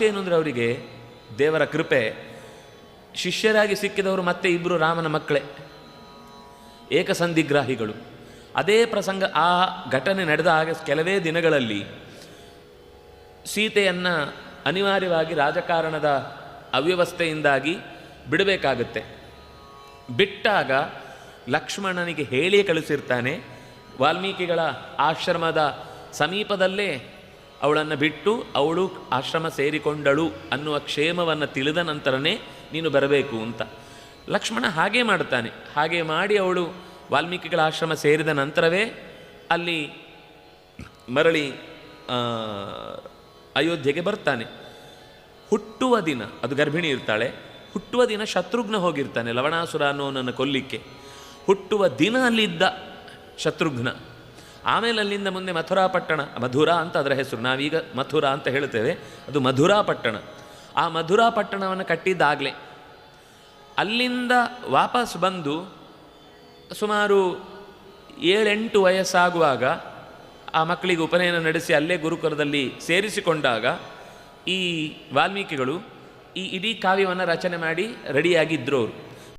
ಏನು ಅಂದರೆ ಅವರಿಗೆ ದೇವರ ಕೃಪೆ. ಶಿಷ್ಯರಾಗಿ ಸಿಕ್ಕಿದವರು ಮತ್ತೆ ಇಬ್ಬರು ರಾಮನ ಮಕ್ಕಳೇ. ಏಕಸಂಧಿಗ್ರಾಹಿಗಳು. ಅದೇ ಪ್ರಸಂಗ ಆ ಘಟನೆ ನಡೆದ ಹಾಗೆ ಕೆಲವೇ ದಿನಗಳಲ್ಲಿ ಸೀತೆಯನ್ನು ಅನಿವಾರ್ಯವಾಗಿ ರಾಜಕಾರಣದ ಅವ್ಯವಸ್ಥೆಯಿಂದಾಗಿ ಬಿಡಬೇಕಾಗುತ್ತೆ. ಬಿಟ್ಟಾಗ ಲಕ್ಷ್ಮಣನಿಗೆ ಹೇಳಿ ಕಳಿಸಿರ್ತಾನೆ. ವಾಲ್ಮೀಕಿಗಳ ಆಶ್ರಮದ ಸಮೀಪದಲ್ಲೇ ಅವಳನ್ನು ಬಿಟ್ಟು ಅವಳು ಆಶ್ರಮ ಸೇರಿಕೊಂಡಳು ಅನ್ನುವ ಕ್ಷೇಮವನ್ನು ತಿಳಿದ ನಂತರನೇ ನೀನು ಬರಬೇಕು ಅಂತ. ಲಕ್ಷ್ಮಣ ಹಾಗೆ ಮಾಡ್ತಾನೆ ಹಾಗೆ ಮಾಡಿ ಅವಳು ವಾಲ್ಮೀಕಿಗಳ ಆಶ್ರಮ ಸೇರಿದ ನಂತರವೇ ಅಲ್ಲಿ ಮರಳಿ ಅಯೋಧ್ಯೆಗೆ ಬರ್ತಾನೆ. ಹುಟ್ಟುವ ದಿನ, ಅದು ಗರ್ಭಿಣಿ ಇರ್ತಾಳೆ, ಹುಟ್ಟುವ ದಿನ ಶತ್ರುಘ್ನ ಹೋಗಿರ್ತಾನೆ ಲವಣಾಸುರ ಅನ್ನೋನನ್ನು ಕೊಲ್ಲಿಕ್ಕೆ. ಹುಟ್ಟುವ ದಿನ ಅಲ್ಲಿದ್ದ ಶತ್ರುಘ್ನ. ಆಮೇಲೆ ಅಲ್ಲಿಂದ ಮುಂದೆ ಮಥುರಾ ಪಟ್ಟಣ ಮಧುರಾ ಅಂತ ಅದರ ಹೆಸರು. ನಾವೀಗ ಮಥುರಾ ಅಂತ ಹೇಳ್ತೇವೆ ಅದು ಮಧುರಾ ಪಟ್ಟಣ. ಆ ಮಧುರಾ ಪಟ್ಟಣವನ್ನು ಕಟ್ಟಿದ್ದಾಗಲೇ ಅಲ್ಲಿಂದ ವಾಪಸ್ ಬಂದು ಸುಮಾರು ಏಳೆಂಟು ವಯಸ್ಸಾಗುವಾಗ ಆ ಮಕ್ಕಳಿಗೆ ಉಪನಯನ ನಡೆಸಿ ಅಲ್ಲೇ ಗುರುಕುಲದಲ್ಲಿ ಸೇರಿಸಿಕೊಂಡಾಗ ಈ ವಾಲ್ಮೀಕಿಗಳು ಈ ಇಡೀ ಕಾವ್ಯವನ್ನು ರಚನೆ ಮಾಡಿ ರೆಡಿಯಾಗಿದ್ದರು ಅವರು